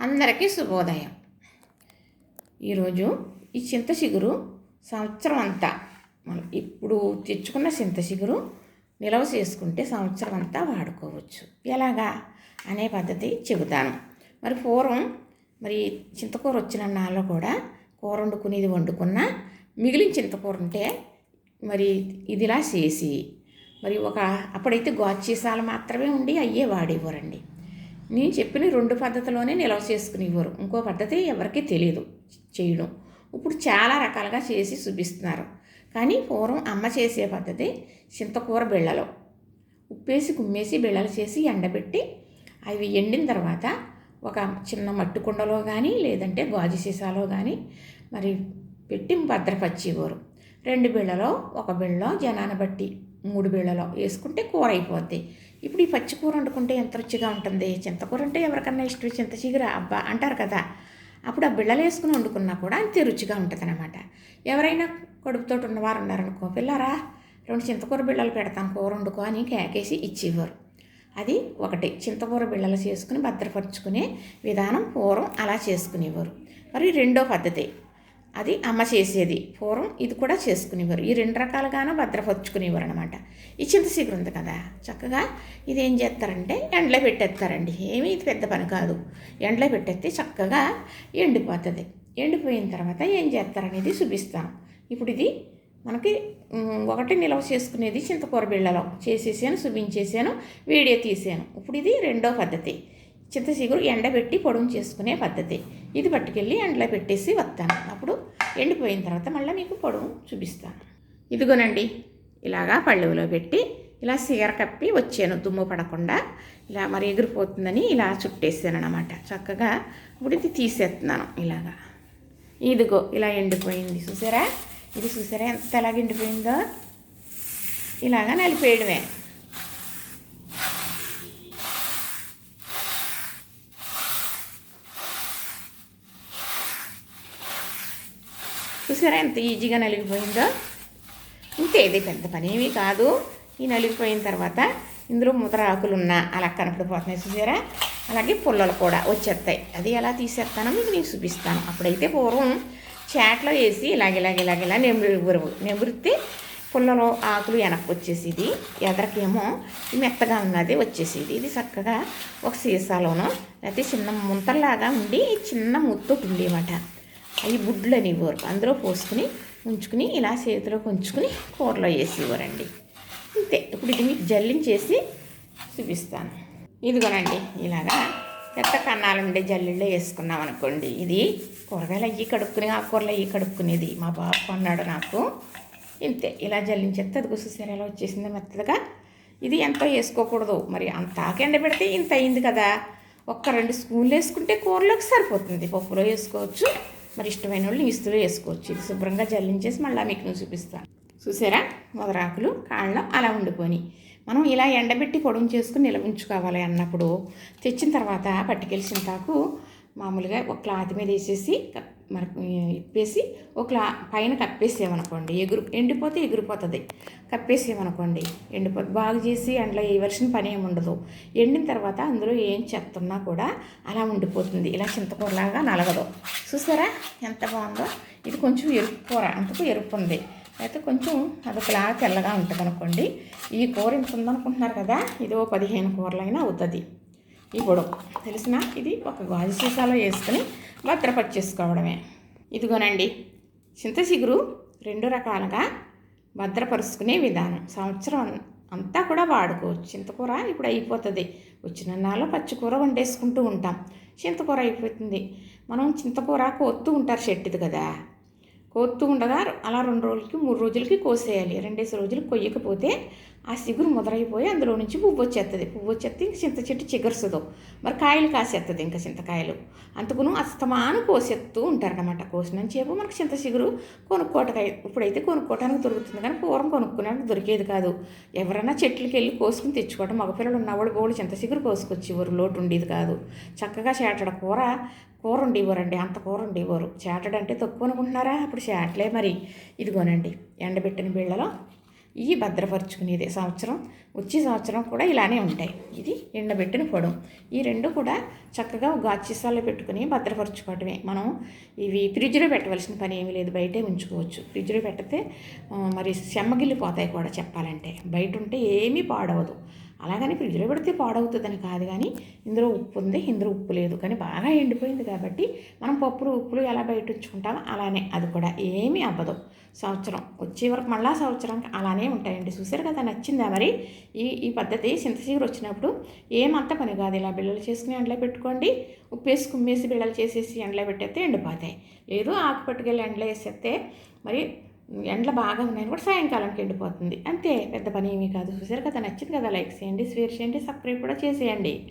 అందరికీ శుభోదయం. ఈరోజు ఈ చింత చిగురు సంవత్సరం అంతా మనం ఇప్పుడు తెచ్చుకున్న చింత చిగురు నిలవ చేసుకుంటే సంవత్సరం అంతా వాడుకోవచ్చు. ఎలాగా? అనే పద్ధతి చెబుతాను. మరి పూర్వం మరి చింతకూర వచ్చిన నాలో కూడా కూర వండుకునేది వండుకున్నా మిగిలిన చింతకూర ఉంటే మరి ఇదిలా చేసి మరి ఒక అప్పుడైతే గోచీసాలు మాత్రమే ఉండి అయ్యే వాడేవారండి. నేను చెప్పిన రెండు పద్ధతిలోనే నిల్వ చేసుకునేవారు ఇంకో పద్ధతి ఎవరికీ తెలియదు చేయడం. ఇప్పుడు చాలా రకాలుగా చేసి చూపిస్తున్నారు. కానీ పూర్వం అమ్మ చేసే పద్ధతి చింతకూర బిళ్ళలు. ఉప్పేసి కుమ్మేసి బిళ్ళలు చేసి ఎండబెట్టి అవి ఎండిన తర్వాత ఒక చిన్న మట్టి కుండలో కానీ లేదంటే గాజు సీసాలో కానీ మరి పెట్టి భద్రపరిచేవారు. రెండు బిళ్ళలో ఒక బిళ్ళలో జనాన్ని బట్టి మూడు వేళలో వేసుకుంటే కూర అయిపోద్ది. ఇప్పుడు ఈ పచ్చి కూర వండుకుంటే ఎంత రుచిగా ఉంటుంది? చింతకూర అంటే ఎవరికన్నా ఇష్టం చింత చిగుర అబ్బా అంటారు కదా. అప్పుడు ఆ బిళ్ళలు వేసుకుని వండుకున్నా కూడా అంతే రుచిగా ఉంటుంది అనమాట ఎవరైనా కడుపుతో ఉన్నవారు ఉన్నారనుకో పిల్లరా రెండు చింతకూర బిళ్ళలు పెడతాను కూర వండుకో అని కేకేసి ఇచ్చేవారు. అది ఒకటి. చింతకూర బిళ్ళలు చేసుకుని భద్రపరుచుకునే విధానం పూర్వం అలా చేసుకునేవారు. మరి రెండో పద్ధతి. అది అమ్మ చేసేది. పూర్వం ఇది కూడా చేసుకునేవారు. ఈ రెండు రకాలుగానూ భద్రపరుచుకునేవారు అనమాట ఈ చింత ఉంది కదా. చక్కగా ఇది ఏం చేస్తారంటే ఎండలో పెట్టేస్తారండి. ఏమీ ఇది పెద్ద పని కాదు. ఎండలో పెట్టేస్తే చక్కగా ఎండిపోతుంది. ఎండిపోయిన తర్వాత ఏం చేస్తారనేది చూపిస్తాను ఇప్పుడు ఇది మనకి ఒకటి నిల్వ చేసుకునేది చింతకూర బిళ్ళలో. చేసేసాను చూపించేసాను వీడియో తీసాను. ఇప్పుడు ఇది రెండో పద్ధతి. చింతచిగురు ఎండబెట్టి పొడుము చేసుకునే పద్ధతి. ఇది పట్టుకెళ్ళి ఎండలో పెట్టేసి వస్తాను అప్పుడు ఎండిపోయిన తర్వాత మళ్ళీ మీకు పొడుము చూపిస్తాను. ఇదిగోనండి ఇలాగా పళ్ళులో పెట్టి ఇలా సీర కప్పి వచ్చాను. దుమ్ము పడకుండా ఇలా మరి ఎగిరిపోతుందని ఇలా చుట్టేసాను అనమాట చక్కగా ఇప్పుడు ఇది తీసేస్తున్నాను ఇలాగా. ఇదిగో ఇలా ఎండిపోయింది. చూసారా? ఇది చూసారా? ఎంత ఎలాగ ఎండిపోయిందో? ఇలాగా నలిపేయడమే. చూసారా ఎంత ఈజీగా నలిగిపోయిందో? ఇంతే ఇది పెద్ద పని ఏమీ కాదు. ఈ నలిగిపోయిన తర్వాత ఇందులో ముద్ర ఆకులు ఉన్నా అలా కనపడిపోతున్నాయి చూసారా? అలాగే పుల్లలు కూడా వచ్చేస్తాయి. అది ఎలా తీసేస్తానో మీకు నేను చూపిస్తాను. అప్పుడైతే పూర్వం చాట్లో వేసి ఇలాగ ఇలాగ ఇలాగ ఇలా నెంబరు నెంబరితే పుల్లలో ఆకులు వెనక్కి వచ్చేసేది. ఎదరకేమో మెత్తగా ఉన్నది వచ్చేసేది. ఇది చక్కగా ఒక సీసాలోనో లేకపోతే చిన్న ముంతల్లాగా ఉండి చిన్న ముత్తొట్టు ఉండేమాట అవి బుడ్లు ఇవ్వరు. అందులో పోసుకుని ఉంచుకుని ఇలా చేతిలో ఉంచుకుని కూరలో వేసి ఇవ్వరండి అంతే. ఇప్పుడు ఇది మీకు జల్లించేసి చూపిస్తాను. ఇదిగోనండి ఇలాగా పెద్ద కన్నాలు ఉండే జల్లిలో వేసుకున్నాం అనుకోండి. ఇది కూరగాయలు అయ్యి కడుక్కుని ఆకుకూరలు అయ్యి కడుక్కునేది. మా బాబు కొన్నాడు నాకు. ఇంతే. ఇలా జల్లించేస్తే అది గుసూసారు ఎలా వచ్చేసింది మెత్తగా. ఇది ఎంతో వేసుకోకూడదు. మరి అంత ఆకెండ పెడితే ఇంత అయింది కదా. ఒక్క రెండు స్పూన్లు వేసుకుంటే కూరలోకి సరిపోతుంది. పప్పులో వేసుకోవచ్చు. మరి ఇష్టమైన వాళ్ళు ఇస్తులో వేసుకోవచ్చు. ఇది శుభ్రంగా జల్లించేసి మళ్ళీ మీకు నేను చూపిస్తాను. చూసారా? మొదరాకులు కాళ్ళం అలా ఉండిపోయి మనం ఇలా ఎండబెట్టి పొడుము చేసుకుని నిల్వ ఉంచుకోవాలి అన్నప్పుడు తెచ్చిన తర్వాత పట్టుకెళ్ళి చింతాకు మామూలుగా ఒక క్లాత్ మీద వేసేసి మనకు మరి ఇప్పేసి ఒక క్లా పైన కప్పేసామనుకోండి ఎగురు ఎండిపోతే ఎగిరిపోతుంది. కప్పేసామనుకోండి ఎండిపోతుంది బాగు చేసి అందులో వేయవలసిన పని ఏమి ఉండదు. ఎండిన తర్వాత అందులో ఏం చెత్తన్నా కూడా అలా ఉండిపోతుంది. ఇలా చింతకూరలాగా నలగదు. చూసారా? ఎంత బాగుందో? ఇది కొంచెం ఎరుపు కూర అంతకు ఎరుపు ఉంది. అయితే కొంచెం అదొకలా తెల్లగా ఉంటుంది అనుకోండి ఈ కూర ఇంత ఉందనుకుంటున్నారు కదా? ఇది ఓ పదిహేను కూరలైనా అవుతుంది. ఈ పొడవు. తెలిసిన ఇది ఒక గాజు సీసాలో వేసుకొని భద్రపరిచేసుకోవడమే ఇదిగోనండి చింత చిగురు రెండు రకాలుగా భద్రపరుచుకునే విధానం. సంవత్సరం అంతా కూడా వాడుకోవచ్చు. చింతకూర ఇప్పుడు అయిపోతుంది. వచ్చిన నాలో పచ్చికూర వండేసుకుంటూ ఉంటాం. చింతకూర అయిపోతుంది. మనం చింతకూర కోత్తూ ఉంటారు చెట్టుది కదా. కోత్తూ ఉండగా అలా రెండు రోజులకి మూడు రోజులకి కోసేయాలి. రెండేసి రోజులు కొయ్యకపోతే ఆ చిగురు మొదలైపోయి అందులో నుంచి పువ్వు వచ్చేస్తుంది పువ్వు వచ్చేస్తే ఇంక చింత చెట్టు చిగురుస్తుందో మరి కాయలు కాసేస్తుంది ఇంకా చింతకాయలు. అందుకును అస్తమాను కోసేస్తూ ఉంటారనమాట కోసినంచేపు మనకు చింత చిగురు కొనుక్కోటకాయ ఇప్పుడైతే కొనుక్కోవడానికి దొరుకుతుంది కానీ పూర్వం కొనుక్కునేందుకు దొరికేది కాదు. ఎవరైనా చెట్లకి వెళ్ళి కోసుకుని తెచ్చుకోవడం మగపిల్లలు ఉన్నవాడు గోళ్ళు చింత చిగురు కోసుకొచ్చేవారు లోటు ఉండేది కాదు. చక్కగా చేటడ కూర కూర ఉండేవారండి అంత కూర ఉండేవారు చేటడంటే తక్కువ అనుకుంటున్నారా? అప్పుడు చేటలే మరి. ఇదిగోనండి ఎండబెట్టిన బిళ్ళలో ఇవి భద్రపరుచుకునేది. సంవత్సరం వచ్చే సంవత్సరం కూడా ఇలానే ఉంటాయి. ఇది ఎండబెట్టిన పొడం ఈ రెండు కూడా చక్కగా గాచీసాల్లో పెట్టుకుని భద్రపరచుకోవటమే. మనం ఇవి ఫ్రిడ్జ్లో పెట్టవలసిన పని ఏమీ లేదు. బయటే ఉంచుకోవచ్చు. ఫ్రిడ్జ్లో పెడితే మరి చెమ్మగిల్లిపోతాయి కూడా చెప్పాలంటే. బయట ఉంటే ఏమీ పాడవదు. అలాగని ఫ్రిడ్జ్లో పెడితే పాడవుతుందని కాదు కానీ ఇందులో ఉప్పు ఉంది ఇందులో ఉప్పు లేదు. కానీ బాగా ఎండిపోయింది కాబట్టి మనం పప్పులు ఉప్పులు ఎలా బయట ఉంచుకుంటామో అలానే అది కూడా ఏమీ అవ్వదు. సంవత్సరం వచ్చే వరకు మళ్ళా సంవత్సరానికి అలానే ఉంటాయండి. చూసారు కదా నచ్చిందా మరి? ఈ ఈ పద్ధతి చింతచీర వచ్చినప్పుడు ఏమంత పని కాదు. ఇలా బిళ్ళలు చేసుకుని ఎండలో పెట్టుకోండి. ఉప్పు వేసి కుమ్మేసి బిళ్ళలు చేసేసి ఎండలో పెట్టేస్తే ఎండిపోతాయి. లేదు ఆకు పట్టుకెళ్ళి ఎండలో వేసేస్తే మరి ఎండలు బాగా ఉన్నాయని కూడా సాయంకాలంకి ఎండిపోతుంది అంతే పెద్ద పని ఏమీ కాదు. చూసారు కదా నచ్చింది కదా లైక్ చేయండి షేర్ చేయండి సబ్స్క్రైబ్ కూడా చేసేయండి.